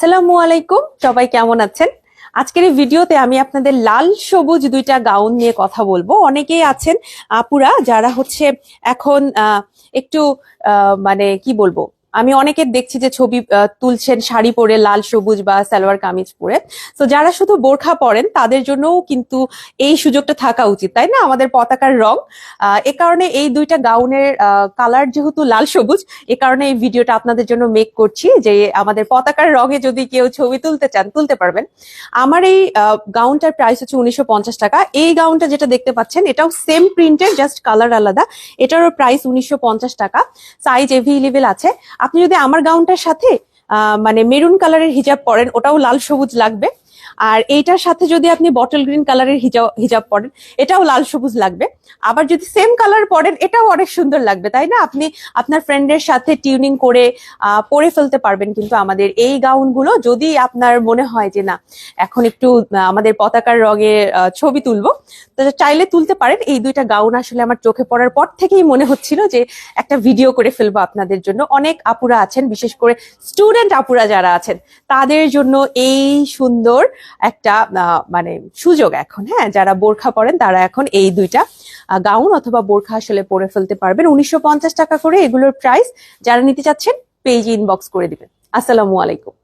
আসসালামু আলাইকুম, সবাই কেমন আছেন? আজকের এই ভিডিওতে আমি আপনাদের লাল সবুজ দুইটা গাউন নিয়ে কথা বলব। অনেকেই আছেন আপুরা, যারা হচ্ছে এখন একটু মানে কি বলব আমি অনেকের দেখছি যে ছবি তুলছেন শাড়ি পরে লাল সবুজ বা সালোয়ার কামিজ পরে। তো যারা শুধু বোরখা পরেন, তাদের জন্যও কিন্তু এই সুযোগটা থাকা উচিত, তাই না? আমাদের পতাকার রং। এ কারণে এই দুইটা গাউনের কালার যেহেতু লাল সবুজ, এ কারণে এই ভিডিওটা আপনাদের জন্য মেক করছি যে আমাদের পতাকার রঙে যদি কেউ ছবি তুলতে চান, তুলতে পারবেন। আমার এই গাউনটার প্রাইস হচ্ছে উনিশশো পঞ্চাশ টাকা। এই গাউনটা যেটা দেখতে পাচ্ছেন, এটাও সেম প্রিন্টের জাস্ট কালার আলাদা। এটারও প্রাইস উনিশশো পঞ্চাশ টাকা। সাইজ এভেলেবেল আছে। আপনি যদি আমার গাউনটার সাথে মানে মেরুন কালারের হিজাব পরেন ওটাও লাল সবুজ লাগবে। আর এইটার সাথে যদি আপনি বটল গ্রিন কালারের হিজাব হিজাব পরেন, এটাও লাল সবুজ লাগবে। আবার যদি সেম কালার পরেন, এটাও অনেক সুন্দর লাগবে, তাই না? আপনি আপনার ফ্রেন্ডের সাথে টিউনিং করে পরে ফেলতে পারবেন কিন্তু আমাদের এই গাউনগুলো যদি আপনার মনে হয় যে না, এখন একটু আমাদের পতাকার রঙে ছবি তুলবো, তো চাইলে তুলতে পারেন। এই দুইটা গাউন আসলে আমার চোখে পড়ার পর থেকেই মনে হচ্ছিল যে একটা ভিডিও করে ফেলব আপনাদের জন্য। অনেক আপুরা আছেন, বিশেষ করে স্টুডেন্ট আপুরা যারা আছেন, তাদের জন্য এই সুন্দর একটা মানে সুযোগ এখন হ্যাঁ? যারা বোরখা পরেন তারা এখন এই দুইটা গাউন অথবা বোরখা আসলে পরে ফেলতে পারবেন। উনিশশো পঞ্চাশ টাকা করে এগুলোর প্রাইস যারা নিতে চাচ্ছেন পেজ ইনবক্স করে দিবেন। আসসালামু আলাইকুম।